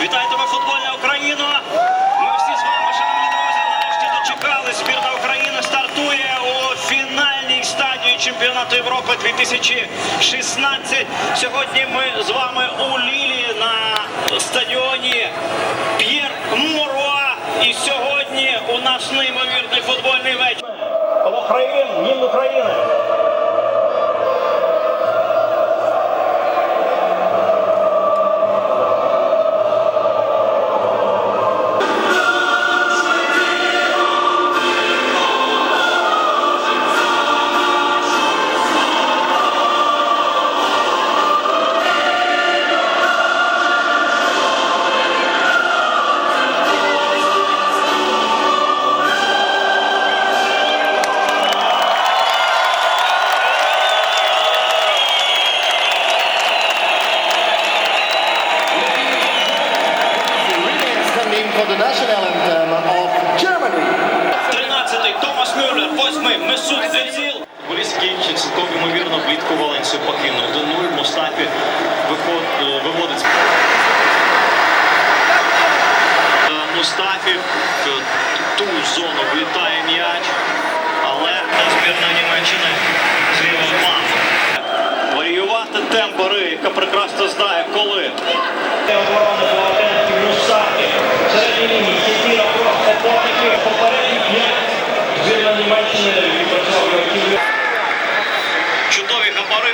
Вітаю тебе, футбольна Україна! Ми всі з вами, шановні друзі, нарешті дочекали. Збірна України стартує у фінальній стадії чемпіонату Європи 2016. Сьогодні ми з вами у Лілі на стадіоні П'єр Муруа. І сьогодні у нас неймовірний футбольний вечір. Україн, гімн України. For the national anthem of Germany. 13-й Томас Мюллер, 8-й Месут Özil. Футболіст, цілком ймовірно влітку Валенсію покинув. 1-0 Мустафі виход, е, виводить. Е, Мустафі в ту зону влітає м'яч, але збірна Німеччини зліва обман. Варіювати темп гри, яка прекрасно знає,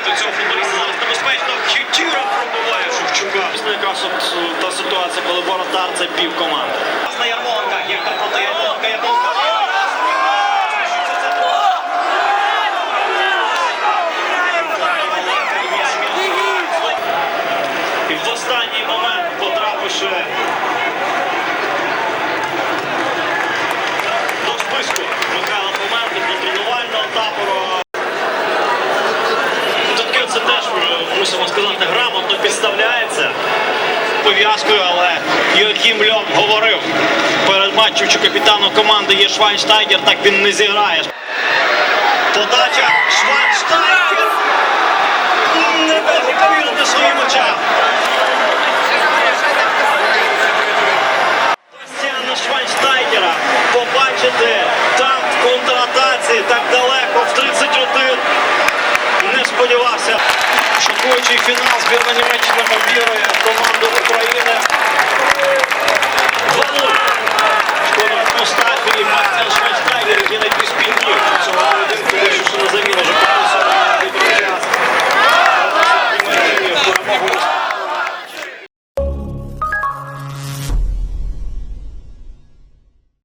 Габарити цього футболіста зараз небезпечно. Кітіра пробиває Шевчука. Це якраз е, та ситуація, коли воротар це пів команди. На Ярмоленка, є там проти Ярмоленка, Ярмоленка. І в останній момент потрапивши мусимо сказати грамотно підставляється пов'язкою, але Йохім Льом говорив перед матчем, що капітану команди є Швайнштайгер, так він не зіграє. півфінал збірна Німеччина вірує в команду України.